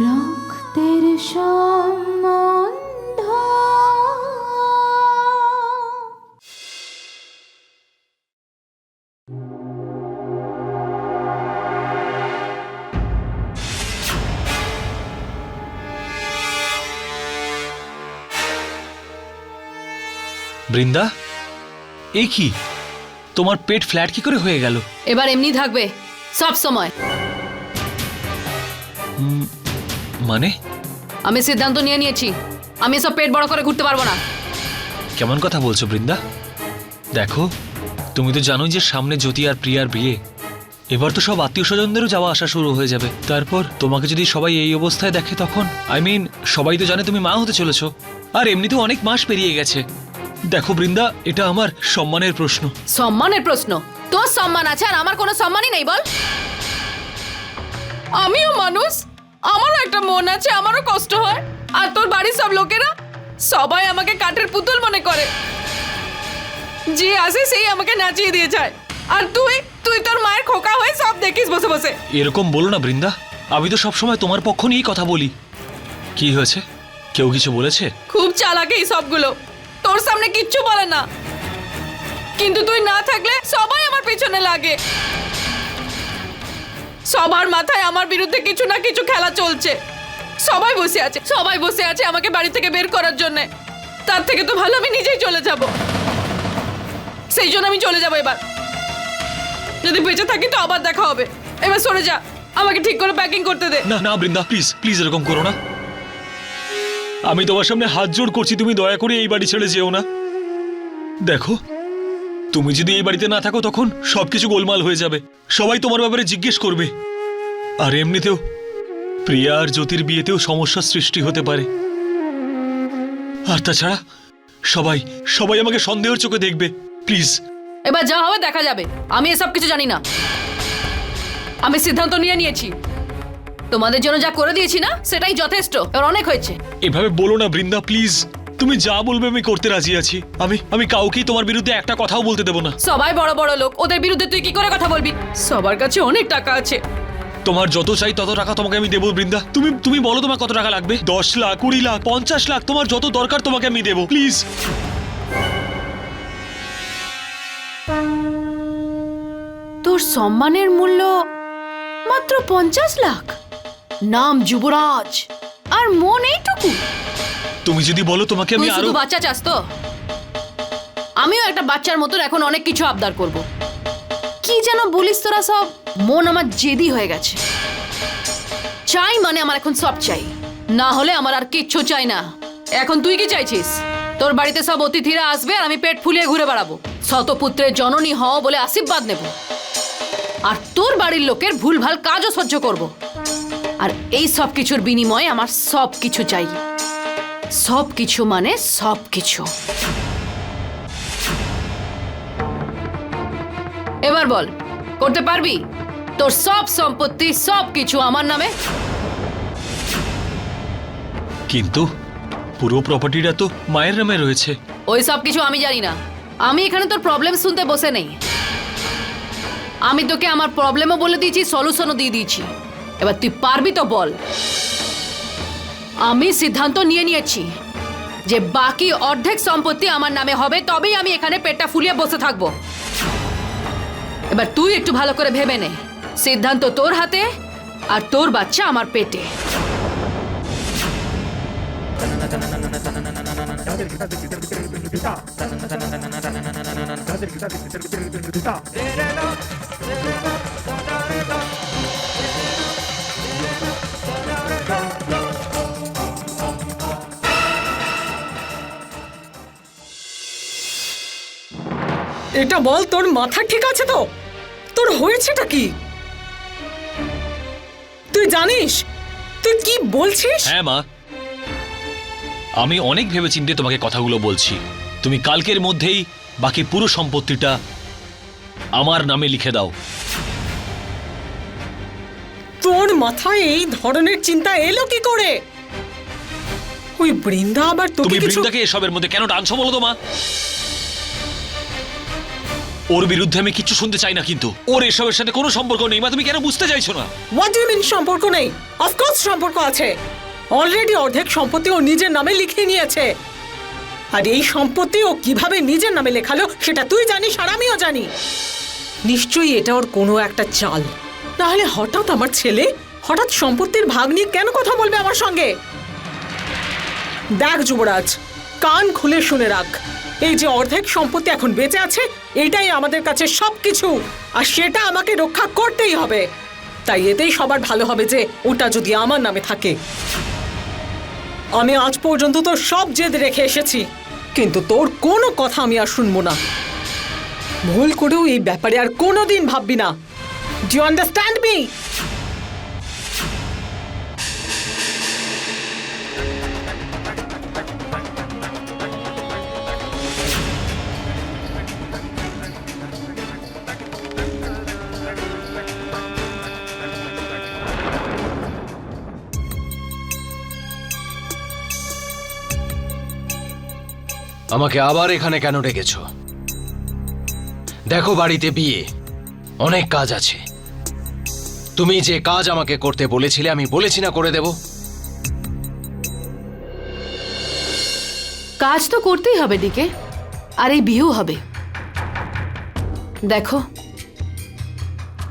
রক্তের সম্বন্ধ। বৃন্দা এ কি? তোমার পেট ফ্ল্যাট কি করে হয়ে গেল? এবার এমনি থাকবে সব সময়। মানে? আমি সিদ্ধান্ত নিয়ে নিয়েছি। আমি সব পেট বড় করে ঘুরতে পারব না। কেমন কথা বলছো বৃন্দা? দেখো তুমি তো জানোই যে সামনে জ্যোতি আর প্রিয়ার বিয়ে। এবার তো সব আত্মীয় স্বজনদেরও যাওয়া আসা শুরু হয়ে যাবে। তারপর তোমাকে যদি সবাই এই অবস্থায় দেখে তখন? আই মিন সবাই তো জানে তুমি মা হতে চলেছো। আর এমনিতেও অনেক মাস পেরিয়ে গেছে। দেখো বৃন্দা এটা আমার সম্মানের প্রশ্ন। সম্মানের প্রশ্ন? তোর সম্মান আছে আর আমার কোনো সম্মানই নেই বল। আমিও মানুষ? আমারও একটা মন আছে আমারও কষ্ট হয়। আর তোর বাড়ির সব লোকেরা? সবাই আমাকে কাঠের পুতুল মনে করে। যে আসে সেই আমাকে নাচিয়ে দিয়ে যায়। আর তুই তুই তোর মায়ের খোকা হয়ে সব দেখিস বসে বসে। এরকম বলো না বৃন্দা। আমি তো সবসময় তোমার পক্ষ নিয়েই কথা বলি। কি হয়েছে? কেউ কিছু বলেছে? খুব চালাকে এই সবগুলো। তোর সামনে কিচ্ছু বলে না। কিন্তু তুই না থাকলে সবাই আমার পেছনে লাগে। সবার মাথায় আমার বিরুদ্ধে কিছু না কিছু খেলা চলছে। সবাই বসে আছে, সবাই বসে আছে আমাকে বাড়ি থেকে বের করার জন্য। তার থেকে তো ভালো আমি নিজেই চলে যাব। সেই জন্য আমি চলে যাব এবার। যদি বেঁচে থাকি তো আবার দেখা হবে। এবার সরে যা, আমাকে ঠিক করে প্যাকিং করতে দে। না না, বৃন্দা প্লিজ প্লিজ এরকম করো না। আমি তোমার সামনে হাত জোড় করছি, তুমি দয়া করে এই বাড়ি ছেড়ে যেও না। দেখো তুমি যদি এই বাড়িতে না থাকো তখন সবকিছু গোলমাল হয়ে যাবে। সবাই তোমার ব্যাপারে জিজ্ঞেস করবে। আর এমনিতেও প্রিয়া আর জ্যোতির বিয়েতেও সমস্যার সৃষ্টি হতে পারে। আর তাছাড়া সবাই সবাই আমাকে সন্দেহের চোখে দেখবে। প্লিজ। এবার যা হবে দেখা যাবে। আমি এসব কিছু জানি না। আমি সিদ্ধান্ত নিয়ে নিয়েছি। তোমাদের জন্য যা করে দিয়েছি না সেটাই যথেষ্ট। এবার অনেক হয়েছে। এভাবে বলো না বৃন্দা প্লিজ। তুমি যা বলবে আমি করতে রাজি আছি। আমি আমি কাউকেই তোমার বিরুদ্ধে একটা কথাও বলতে দেবো না। সবাই বড় বড় লোক ওদের বিরুদ্ধে তুই কি করে কথা বলবি? সবার কাছে অনেক টাকা আছে। তোমার যত চাই তত টাকা তোমাকে আমি দেবো বৃন্দা। তুমি তুমি বলো তোমার কত টাকা লাগবে? দশ লাখ কুড়ি লাখ পঞ্চাশ লাখ তোমার যত দরকার তোমাকে আমি দেবো প্লিজ। তোর সম্মানের মূল্য মাত্র পঞ্চাশ লাখ? নাম যুবরাজ আর মন এইটুকু? তুমি যদি বলো তোমাকে আমি তুই আরও শুধু বাচ্চা চাস তো? আমিও একটা বাচ্চার মতন এখন অনেক কিছু আবদার করব। কি যেন বলিস তোরা সব? মন আমার জেদি হয়ে গেছে। চাই মানে আমার এখন সব চাই। না হলে আমার আর কিচ্ছু চাই না। এখন তুই কি চাইছিস? তোর বাড়িতে সব অতিথিরা আসবে আর আমি পেট ফুলিয়ে ঘুরে বেড়াবো। শতপুত্রের জননী হও বলে আশীর্বাদ নেব। আর তোর বাড়ির লোকের ভুলভাল কাজও সহ্য করব। আর এই সব কিছুর বিনিময়ে আমার সব কিছু চাই। সব কিছু মানে সব কিছু এবার বল করতে পারবি? তোর সব সম্পত্তি সব কিছু আমার নামে? কিন্তু পুরো প্রপার্টিটা তো মায়ের নামে রয়েছে। ওই সব কিছু আমি জানি না। আমি এখানে তোর প্রবলেম শুনতে বসে নেই। আমি তোকে আমার প্রবলেমও বলে দিয়েছি সলিউশনও দিয়ে দিয়েছি। এবার তুই পারবি তো বল। আমি সিদ্ধান্ত নিয়ে নিয়েছি যে বাকি অর্ধেক সম্পত্তি আমার নামে হবে, তবেই আমি এখানে পেটটা ফুলিয়ে বসে থাকব। এবার তুই একটু ভালো করে ভেবে নে। সিদ্ধান্ত তোর হাতে আর তোর বাচ্চা আমার পেটে। এটা বল তোর মাথা ঠিক আছে তো? তোর হয়েছেটা কি? তুই জানিস? তুই কি বলছিস? হ্যাঁ মা। আমি অনেক ভেবেচিন্তে তোমাকে কথাগুলো বলছি। তুমি কালকের মধ্যেই বাকি পুরো সম্পত্তিটা আমার নামে লিখে দাও। তোর মাথায় এই ধরনের চিন্তা এলো কি করে? ওই বৃন্দা আবার তুমি বৃন্দাকে এসবের মধ্যে কেন টানছো বলো তো মা? ওর বিরুদ্ধে আমি কিছু শুনতে চাই না কিন্তু। ওর এসবের সাথে কোনো সম্পর্ক নেই, মা, তুমি কেন বুঝতে চাইছো না? হোয়াট ইউ মিন সম্পর্ক নেই? অফকোর্স সম্পর্ক আছে। অলরেডি অর্ধেক সম্পত্তি ও নিজের নামে লিখে নিয়েছে। আর এই সম্পত্তি ও কীভাবে নিজের নামে লেখালো, সেটা তুই জানিস আর আমিও জানি। নিশ্চয়ই এটা ওর কোনো একটা চাল। তাহলে হঠাৎ আমার ছেলে হঠাৎ সম্পত্তির ভাগ নিয়ে কেন কথা বলবে আমার সঙ্গে? দেখ যুবরাজ, কান খুলে শুনে রাখ। এই যে অর্ধেক সম্পত্তি এখন বেঁচে আছে, এটাই আমাদের কাছে সব কিছু আর সেটা আমাকে রক্ষা করতেই হবে। তাই এতেই সবার ভালো হবে যে ওটা যদি আমার নামে থাকে। আমি আজ পর্যন্ত তোর সব জেদ রেখে এসেছি, কিন্তু তোর কোনো কথা আমি আর শুনব না। ভুল করেও এই ব্যাপারে আর কোনোদিন ভাববি না। ডু আন্ডারস্ট্যান্ড মি আমাকে আবার এখানে কেন ডেকেছ? দেখো বাড়িতে বিয়ে। অনেক কাজ আছে। তুমি যে কাজ আমাকে করতে বলেছিলে, আমি বলেছি না করে দেব। কাজ তো করতেই হবে, দিকে। আর এই বিয়েও হবে। দেখো,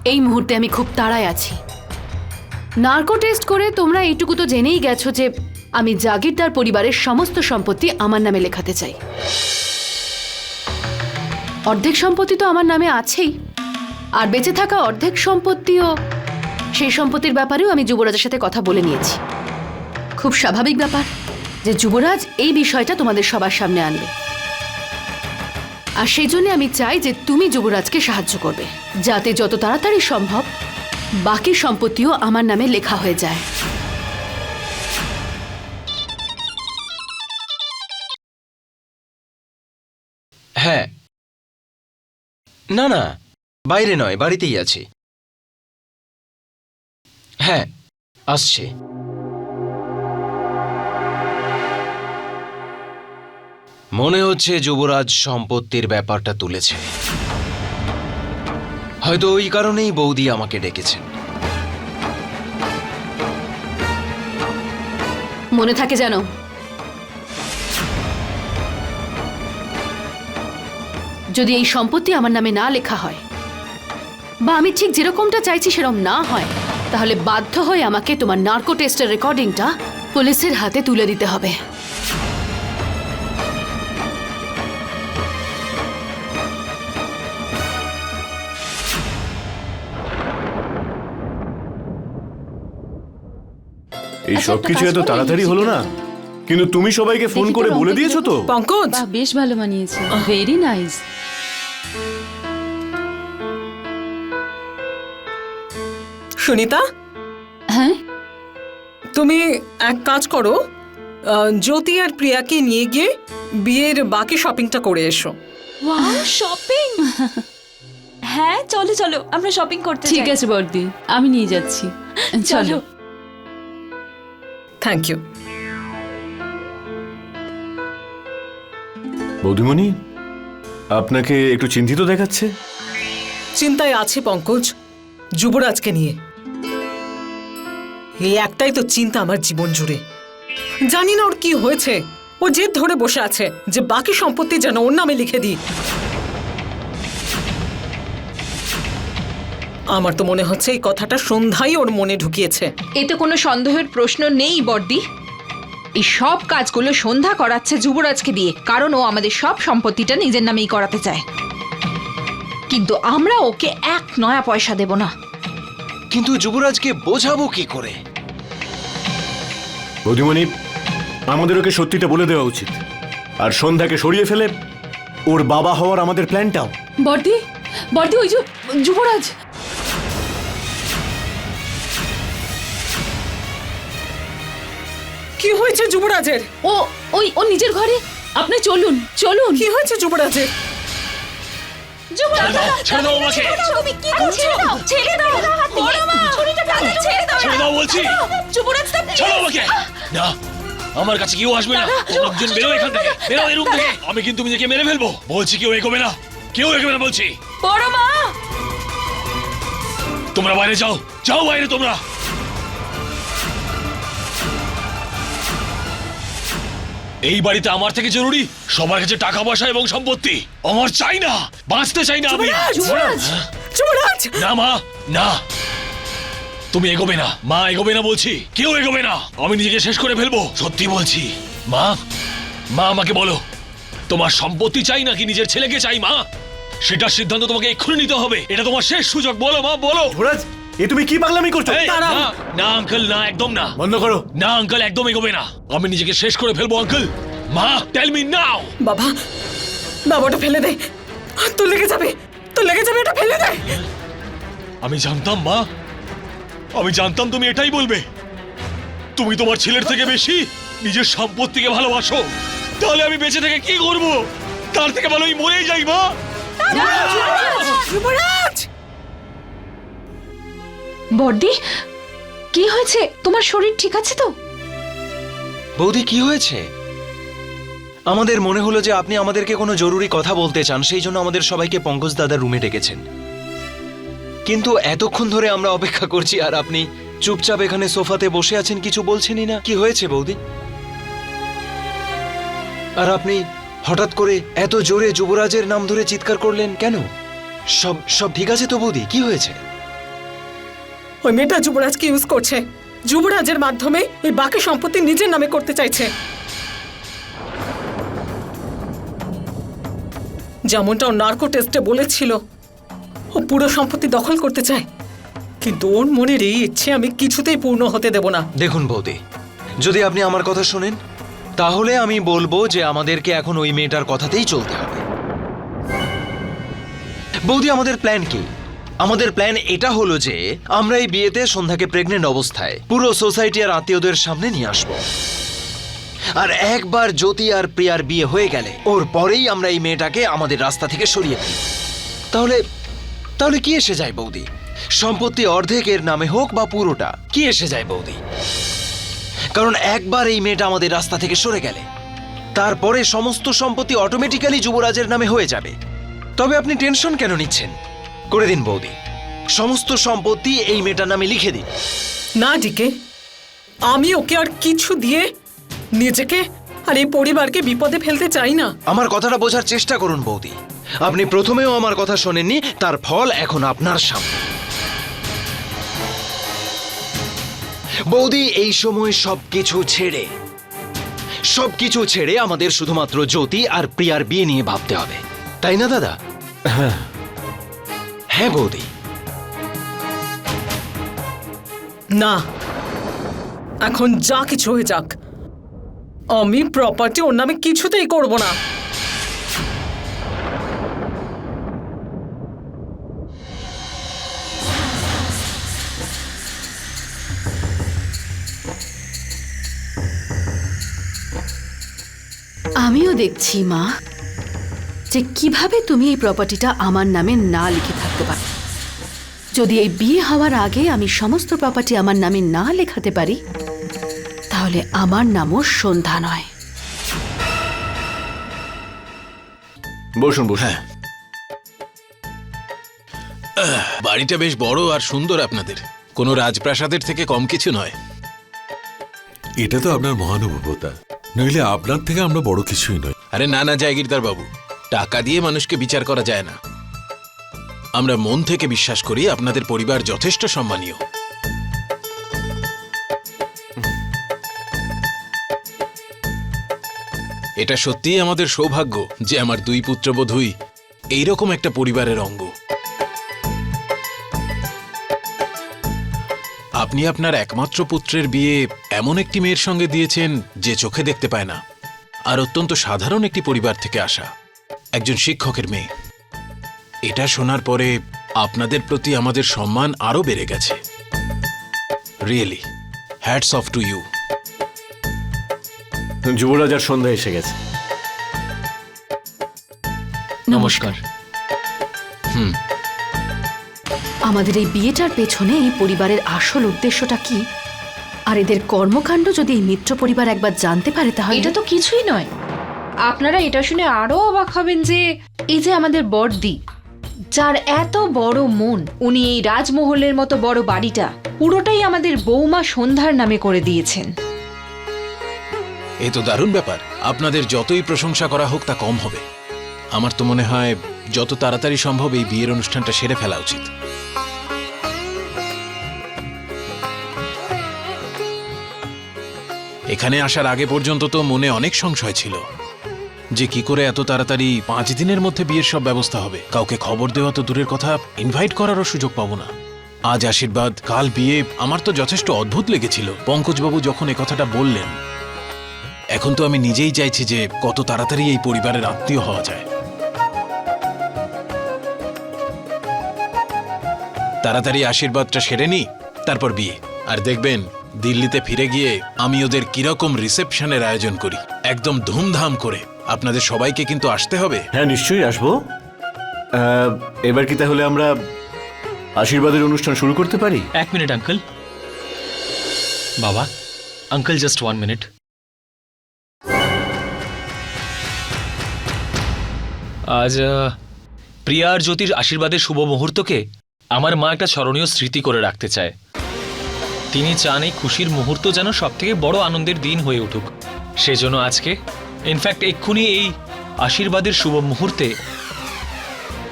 এই মুহূর্তে আমি খুব তাড়ায় আছি। নার্কো টেস্ট করে তোমরা এইটুকু তো জেনেই গেছো যে আমি জাগিরদার পরিবারের সমস্ত সম্পত্তি আমার নামে লেখাতে চাই। অর্ধেক সম্পত্তি তো আমার নামে আছেই। আর বেঁচে থাকা অর্ধেক সম্পত্তিও, সেই সম্পত্তির ব্যাপারেও আমি যুবরাজের সাথে কথা বলে নিয়েছি। খুব স্বাভাবিক ব্যাপার যে যুবরাজ এই বিষয়টা তোমাদের সবার সামনে আনবে। আর সেই জন্য আমি চাই যে তুমি যুবরাজকে সাহায্য করবে, যাতে যত তাড়াতাড়ি সম্ভব বাকি সম্পত্তিও আমার নামে লেখা হয়ে যায়। হ্যাঁ। না না, বাইরে নয়, বাড়িতেই আছি। হ্যাঁ আসছে। মনে হচ্ছে যুবরাজ সম্পত্তির ব্যাপারটা তুলেছে। হয়তো ওই কারণেই বৌদি আমাকে ডেকেছেন। মনে থাকে যেন যদি এই সম্পত্তি আমার নামে না লেখা হয় বা আমি ঠিক যেরকমটা চাইছি সেরকম না হয় তাহলে বাধ্য হয়ে আমাকে তোমার নার্কো টেস্টের রেকর্ডিংটা পুলিশের হাতে তুলে দিতে হবে। এই আচ্ছা, সব কিছু এত তাড়াতাড়ি হলো না? কিন্তু তুমি সবাইকে ফোন করে বলে দিয়েছ তো। পঙ্কজ? বাহ বেশ ভালো মানিয়েছে। Very nice Sunita? হ্যাঁ? তুমি এক কাজ করো আহ, জ্যোতি আর প্রিয়াকে নিয়ে গিয়ে বিয়ের বাকি শপিংটা করে এসো। ওয়াও শপিং হ্যাঁ চলো চলো আমরা শপিং করতে ঠিক যাই। আছে বর্দি আমি নিয়ে যাচ্ছি। চলো। চলো। থ্যাংক ইউ বৌদিমণি আপনাকে একটু চিন্তিত দেখাচ্ছে? চিন্তায় আছি পঙ্কজ যুবরাজকে নিয়ে। এই একটাই তো চিন্তা আমার জীবন জুড়ে। জানি না ওর কি হয়েছে ও জেদ ধরে বসে আছে যে বাকি সম্পত্তি যেন ওর নামে লিখে দিই। আমার তো মনে হচ্ছে এই কথাটা সন্ধ্যাই ওর মনে ঢুকিয়েছে। এতে কোনো সন্দেহের প্রশ্ন নেই বর্দি এই সব কাজগুলো সন্ধ্যা করাচ্ছে যুবরাজকে দিয়ে কারণ ও আমাদের সব সম্পত্তিটা নিজের নামেই করাতে চায়। কিন্তু আমরা ওকে এক নয়া পয়সা দেব না। কিন্তু যুবরাজকে বোঝাবো কি করে? বৌদিমণি আমাদের ওকে সত্যিটা বলে দেওয়া উচিত। আর সন্ধ্যাকে সরিয়ে ফেলে ওর বাবা হওয়ার আমাদের প্ল্যানটাও। বর্দি বর্দি ওই যুবরাজ। কি হয়েছে যুবরাজের? ও ওই ও নিজের ঘরে? আপনি চলুন চলুন। কি হয়েছে যুবরাজের? ছেড়ে ছেড়ে দাও আমাকে। তুমি কি করছ? ছেড়ে দাও বড় মা ছুরিটা টানো ছেড়ে দাও। ছেড়ে দাও বলছি যুবরাজ দা ছাড়ো আমাকে। না আমার কাছে কেউ আসবে না। লোকজন বেরো এখান থেকে। বেরো এই রুম থেকে। আমি কিন্তু নিজেকে মেরে ফেলব। বলছি কেউ এগোবে না। কেউ এগোবে না বলছি। বড় মা তোমরা বাইরে যাও। যাও বাইরে তোমরা। এই বাড়িতে আমার থেকে জরুরি সবার কাছে টাকা পয়সা এবং সম্পত্তি। আমার চাই না বাঁচতে চাই না আমি। যুবরাজ যুবরাজ না মা না। তুমি এগোবে না মা এগোবে না বলছি কেউ এগোবে না। আমি নিজেকে শেষ করে ফেলব সত্যি বলছি। মা মা আমাকে বলো তোমার সম্পত্তি চাই নাকি নিজের ছেলেকে চাই মা? সেটার সিদ্ধান্ত তোমাকে এক্ষুনি নিতে হবে এটা তোমার শেষ সুযোগ বলো মা বলো। যুবরাজ এ তুমি কি পাগলামি করছ? এই, না না আঙ্কেল না একদম না। বন্ধ করো। না আঙ্কেল একদম এগোবে না। আমি নিজেকে শেষ করে ফেলব আঙ্কেল মা টেল মি নাও বাবা বাবা ওটা ফেলে দে। তোর লেগে যাবে। তোর লেগে যাবে এটা ফেলে দে। আমি জানতাম মা। আমি জানতাম তুমি এটাই বলবে। তুমি তোমার ছেলের থেকে বেশি নিজের সম্পত্তিকে ভালোবাসো। তাহলে আমি বেঁচে থেকে কি করব? তার থেকে ভালো আমি মরেই যাই মা। যুবরাজ! বর্দি, কি হয়েছে? তোমার শরীর ঠিক আছে তো? বৌদি, কি হয়েছে? আমাদের মনে হলো যে আপনি আমাদেরকে কোনো জরুরি কথা বলতে চান, সেই জন্য আমাদের সবাইকে পঙ্কজ দাদার রুমে ডেকেছেন। কিন্তু এতক্ষণ ধরে আমরা অপেক্ষা করছি, আর আপনি চুপচাপ এখানে সোফাতে বসে আছেন, কিছু বলছেনই না। কি হয়েছে বৌদি? আর আপনি হঠাৎ করে এত জোরে যুবরাজের নাম ধরে চিৎকার করলেন কেন? সব সব ঠিক আছে তো বৌদি? কি হয়েছে? ওই মেয়েটা যুবরাজকে ইউজ করছে। যুবরাজের মাধ্যমে এই বাকি সম্পত্তি নিজের নামে করতে চাইছে। যেমনটা ও নার্কো টেস্টে বলেছিল, ও পুরো সম্পত্তি দখল করতে চায়। কিন্তু ওর মনের এই ইচ্ছে আমি কিছুতেই পূর্ণ হতে দেব না। দেখুন বৌদি, যদি আপনি আমার কথা শোনেন, তাহলে আমি বলব যে আমাদেরকে এখন ওই মেয়েটার কথাতেই চলতে হবে। বৌদি, আমাদের প্ল্যান কি? আমাদের প্ল্যান এটা হলো যে, আমরা এই বিয়েতে সন্ধ্যাকে প্রেগনেন্ট অবস্থায় পুরো সোসাইটি আর আত্মীয়দের সামনে নিয়ে আসব। আর একবার জ্যোতি আর প্রিয়ার বিয়ে হয়ে গেলে, ওর পরেই আমরা এই মেয়েটাকে আমাদের রাস্তা থেকে সরিয়ে দিই তাহলে তাহলে কি এসে যায় বৌদি? সম্পত্তি অর্ধেকের নামে হোক বা পুরোটা, কি এসে যায় বৌদি? কারণ একবার এই মেয়েটা আমাদের রাস্তা থেকে সরে গেলে, তারপরে সমস্ত সম্পত্তি অটোমেটিক্যালি যুবরাজের নামে হয়ে যাবে। তবে আপনি টেনশন কেন নিচ্ছেন? করে দিন বৌদি। সমস্ত সম্পত্তি এই মেয়েটার নামে লিখে দিন। না ডিকে আমি ওকে আর কিছু দিয়ে নিজেকে আর এই পরিবারকে বিপদে ফেলতে চাই না। আমার কথাটা বোঝার চেষ্টা করুন বৌদি। আপনি প্রথমেও আমার কথা শোনেননি তার ফল এখন আপনার সামনে। বৌদি এই সময় সবকিছু ছেড়ে সবকিছু ছেড়ে আমাদের শুধুমাত্র জ্যোতি আর প্রিয়ার বিয়ে নিয়ে ভাবতে হবে। তাই না দাদা? হ্যাঁ। বৌদি। না। এখন যা কিছু হয়ে যাক। আমি প্রপার্টি ওর নামে কিছুতেই করব না। আমিও দেখছি মা। যে কীভাবে তুমি এই প্রপার্টিটা আমার নামে না লিখে থাকতে পারো। যদি এই বিয়ে হওয়ার আগে আমি সমস্ত প্রপার্টি আমার নামে না লেখাতে পারি তাহলে আমার নামও সন্ধ্যা নয়। বসুন বসুন। বাড়িটা বেশ বড় আর সুন্দর আপনাদের। কোনো রাজপ্রাসাদের থেকে কম কিছু নয়। এটা তো আপনার মহানুভবতা। নইলে আপনার থেকে আমরা বড় কিছুই নই। আরে না না জায়গিরদার বাবু টাকা দিয়ে মানুষকে বিচার করা যায় না। আমরা মন থেকে বিশ্বাস করি আপনাদের পরিবার যথেষ্ট সম্মানীয়। এটা সত্যিই আমাদের সৌভাগ্য যে আমার দুই পুত্রবধূই এইরকম একটা পরিবারের অঙ্গ। আপনি আপনার একমাত্র পুত্রের বিয়ে এমন একটি মেয়ের সঙ্গে দিয়েছেন যে চোখে দেখতে পায় না। আর অত্যন্ত সাধারণ একটি পরিবার থেকে আসা। একজন শিক্ষকের মেয়ে। এটা শোনার পরে আপনাদের প্রতি আমাদের সম্মান আরও বেড়ে গেছে। Really hats off to you Yuvraj আর সন্ধ্যা এসে গেছে। নমস্কার। হুম। আমাদের এই বিয়েটার পেছনে এই পরিবারের আসল উদ্দেশ্যটা কি? আর এদের কর্মকাণ্ড যদি এই মিত্র পরিবার একবার জানতে পারে তাহলে এটা তো কিছুই নয়। আপনারা এটা শুনে আরও অবাক হবেন যে এই যে আমাদের বড়দি, যার এত বড় মন, উনি এই রাজমহলের মতো বড় বাড়িটা পুরোটাই আমাদের বৌমা সন্ধ্যার নামে করে দিয়েছেন। এ তো দারুণ ব্যাপার। আপনাদের যতই প্রশংসা করা হোক তা কম হবে। আমার তো মনে হয় যত তাড়াতাড়ি সম্ভব এই বিয়ের অনুষ্ঠানটা সেরে ফেলা উচিত। এখানে আসার আগে পর্যন্ত তো মনে অনেক সংশয় ছিল। যে কি করে এত তাড়াতাড়ি পাঁচ দিনের মধ্যে বিয়ের সব ব্যবস্থা হবে। কাউকে খবর দেওয়া তো দূরের কথা ইনভাইট করারও সুযোগ পাবো না। আজ আশীর্বাদ, কাল বিয়ে, আমার তো যথেষ্ট অদ্ভুত লেগেছিল। পঙ্কজবাবু যখন কথাটা বললেন, এখন তো আমি নিজেই চাইছি যে কত তাড়াতাড়ি এই পরিবারের আত্মীয় হওয়া যায়। তাড়াতাড়ি আশীর্বাদটা সেরে নি, তারপর বিয়ে। আর দেখবেন, দিল্লিতে ফিরে গিয়ে আমি ওদের কীরকম রিসেপশনের আয়োজন করি। একদম ধুমধাম করে। আপনাদের সবাইকে কিন্তু আসতে হবে। হ্যাঁ নিশ্চয়ই আসব। আহ, এবার কি তাহলে আমরা আশীর্বাদের অনুষ্ঠান শুরু করতে পারি? এক মিনিট আঙ্কেল। বাবা আঙ্কেল জাস্ট ওয়ান মিনিট আজ আহ, প্রিয়া আর জ্যোতির আশীর্বাদের শুভ মুহূর্তকে আমার মা একটা স্মরণীয় স্মৃতি করে রাখতে চায়। তিনি চান এই খুশির মুহূর্ত যেন সব থেকে বড় আনন্দের দিন হয়ে উঠুক। সেজন্য আজকে ইনফ্যাক্ট এক্ষুনি এই আশীর্বাদের শুভ মুহূর্তে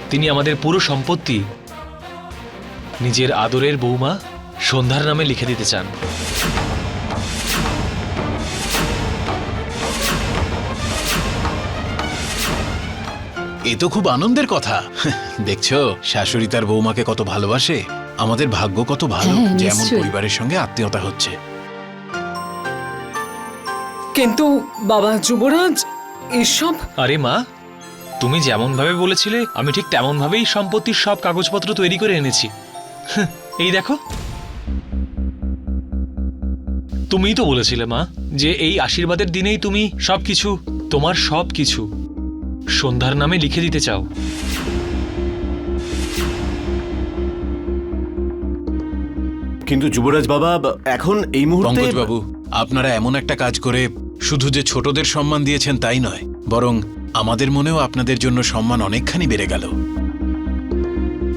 তিনি আমাদের পুরো সম্পত্তি নিজের আদরের বৌমা সন্ধ্যার নামে লিখে দিতে চান। এ তো খুব আনন্দের কথা। দেখছ শাশুড়ি তার বৌমাকে কত ভালোবাসে। আমাদের ভাগ্য কত ভালো হ্যাঁ, যে এমন পরিবারের সঙ্গে আত্মীয়তা হচ্ছে। কিন্তু বাবা যুবরাজ এসব? আরে মা তুমি যেমন ভাবে বলেছিলে আমি ঠিক তেমন ভাবেই সম্পত্তির সব কাগজপত্র তৈরি করে এনেছি। এই দেখো। তুমিই তো বলেছিলে মা যে এই আশীর্বাদের দিনেই তুমি সবকিছু তোমার সবকিছু সন্ধ্যার নামে লিখে দিতে চাও। কিন্তু যুবরাজ বাবা এখন এই মুহূর্তে বাবু আপনারা এমন একটা কাজ করে শুধু যে ছোটদের সম্মান দিয়েছেন তাই নয়, বরং আমাদের মনেও আপনাদের জন্য সম্মান অনেকখানি বেড়ে গেল।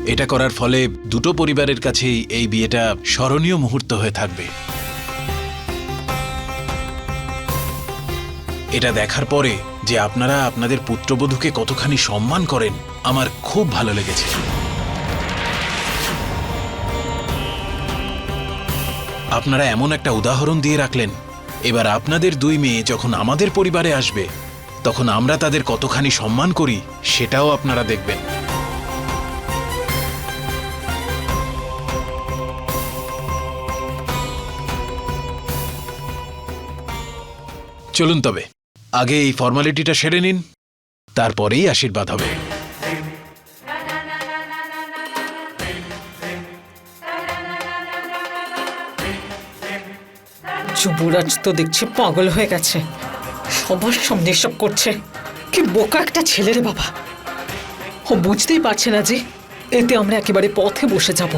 এটা করার ফলে দুটো পরিবারের কাছেই এই বিয়েটা স্মরণীয় মুহূর্ত হয়ে থাকবে। এটা দেখার পরে যে আপনারা আপনাদের পুত্রবধূকে কতখানি সম্মান করেন, আমার খুব ভালো লেগেছে। আপনারা এমন একটা উদাহরণ দিয়ে রাখলেন এবার আপনাদের দুই মেয়ে যখন আমাদের পরিবারে আসবে, তখন আমরা তাদের কতখানি সম্মান করি, সেটাও আপনারা দেখবেন। চলুন তবে, আগে এই ফর্মালিটিটা সেরে নিন, তারপরেই আশীর্বাদ হবে। যুবরাজ তো দেখছি পাগল হয়ে গেছে। সবার সামনে সব করছে। কি বোকা একটা ছেলের বাবা। ও বুঝতেই পারছে না যে এতে আমরা একেবারে পথে বসে যাব।